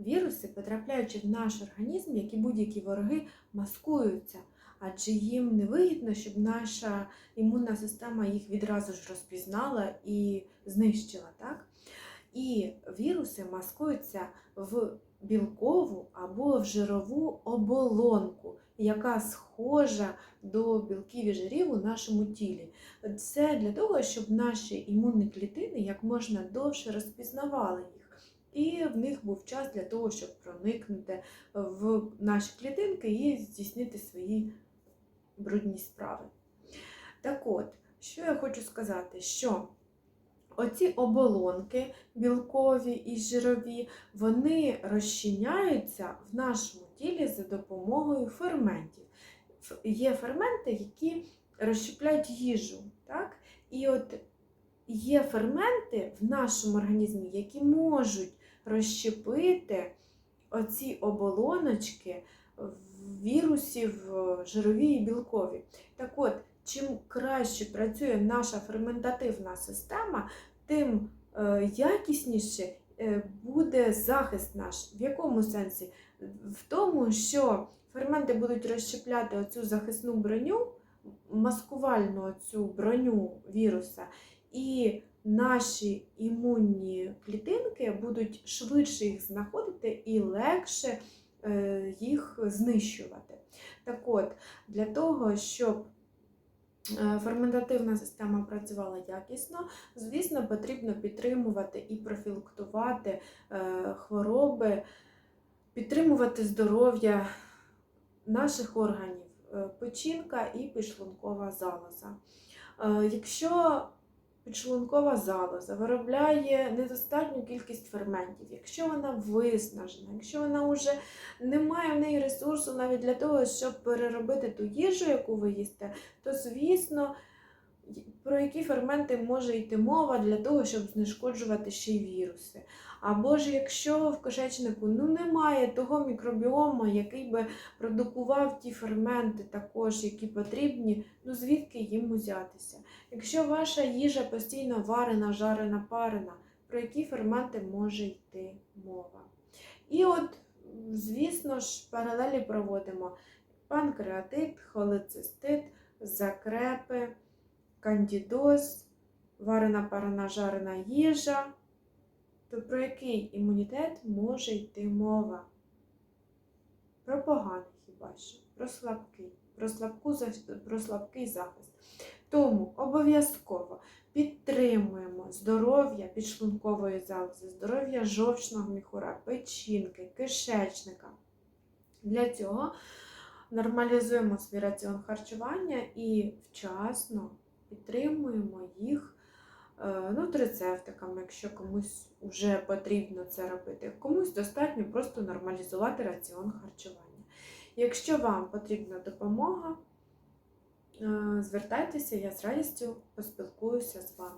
Віруси, потрапляючи в наш організм, як і будь-які вороги, маскуються, адже їм не вигідно, щоб наша імунна система їх відразу ж розпізнала і знищила. Так? І віруси маскуються в білкову або в жирову оболонку, яка схожа до білків і жирів у нашому тілі. Це для того, щоб наші імунні клітини як можна довше розпізнавали їх. І в них був час для того, щоб проникнути в наші клітинки і здійснити свої брудні справи. Так от, що я хочу сказати, що оці оболонки білкові і жирові, вони розчиняються в нашому тілі за допомогою ферментів. Є ферменти, які розщепляють їжу. Так? І от є ферменти в нашому організмі, які можуть розщепити оці оболоночки вірусів е, жирові і білкові. Так от, чим краще працює наша ферментативна система, тим е, якісніше е, буде захист наш. В якому сенсі? В тому, що ферменти будуть розщепляти оцю захисну броню, маскувальну цю броню віруса, і наші імунні клітинки будуть швидше їх знаходити і легше е, їх знищувати. Так от, для того, щоб е, ферментативна система працювала якісно, звісно, потрібно підтримувати і профілактувати е, хвороби, підтримувати здоров'я наших органів, печінка і підшлункова залоза. Якщо підшлункова залоза виробляє недостатню кількість ферментів, якщо вона виснажена, якщо вона вже не має в неї ресурсу навіть для того, щоб переробити ту їжу, яку ви їсте, то звісно, про які ферменти може йти мова для того, щоб знешкоджувати ще й віруси. Або ж якщо в кишечнику ну, немає того мікробіома, який би продукував ті ферменти, також, які потрібні, ну звідки їм узятися? Якщо ваша їжа постійно варена, жарена, парена, про які ферменти може йти мова? І от, звісно ж, паралелі проводимо панкреатит, холецистит, закрепи, кандідоз, варена, парена, жарена їжа. То про який імунітет може йти мова? Про поганий хіба що, про слабкий, про, слабку, про слабкий захист. Тому обов'язково підтримуємо здоров'я підшлункової залози, здоров'я жовчного міхура, печінки, кишечника. Для цього нормалізуємо свій раціон харчування і вчасно підтримуємо їх е, нутрицептиками, якщо комусь вже потрібно це робити. Комусь достатньо просто нормалізувати раціон харчування. Якщо вам потрібна допомога, е, звертайтеся, я з радістю поспілкуюся з вами.